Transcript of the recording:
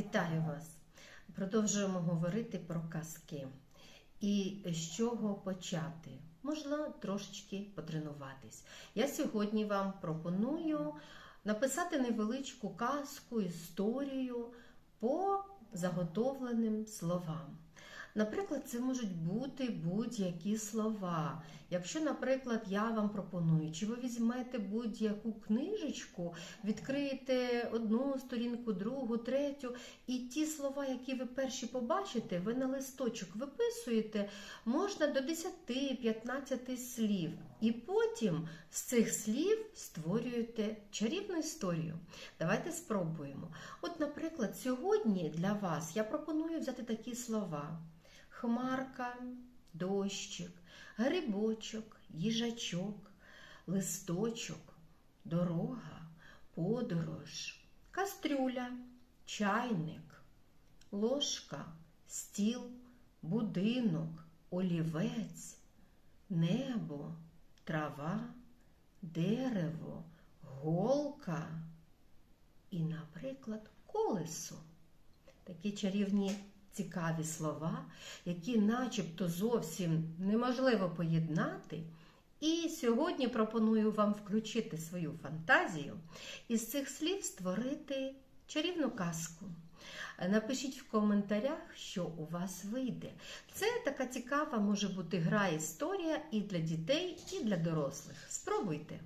Вітаю вас! Продовжуємо говорити про казки. І з чого почати? Можна трошечки потренуватись. Я сьогодні вам пропоную написати невеличку казку, історію по заготовленим словам. Наприклад, це можуть бути будь-які слова. Якщо, наприклад, я вам пропоную, чи ви візьмете будь-яку книжечку, відкриєте одну сторінку, другу, третю, і ті слова, які ви перші побачите, ви на листочок виписуєте, можна до 10-15 слів. І потім з цих слів створюєте чарівну історію. Давайте спробуємо. От, наприклад, сьогодні для вас я пропоную взяти такі слова: хмарка, дощик, грибочок, їжачок, листочок, дорога, подорож, кастрюля, чайник, ложка, стіл, будинок, олівець, небо, трава, дерево, голка і, наприклад, колесо. Такі чарівні цікаві слова, які начебто зовсім неможливо поєднати. І сьогодні пропоную вам включити свою фантазію і з цих слів створити чарівну казку. Напишіть в коментарях, що у вас вийде. Це така цікава може бути гра історія і для дітей, і для дорослих. Спробуйте!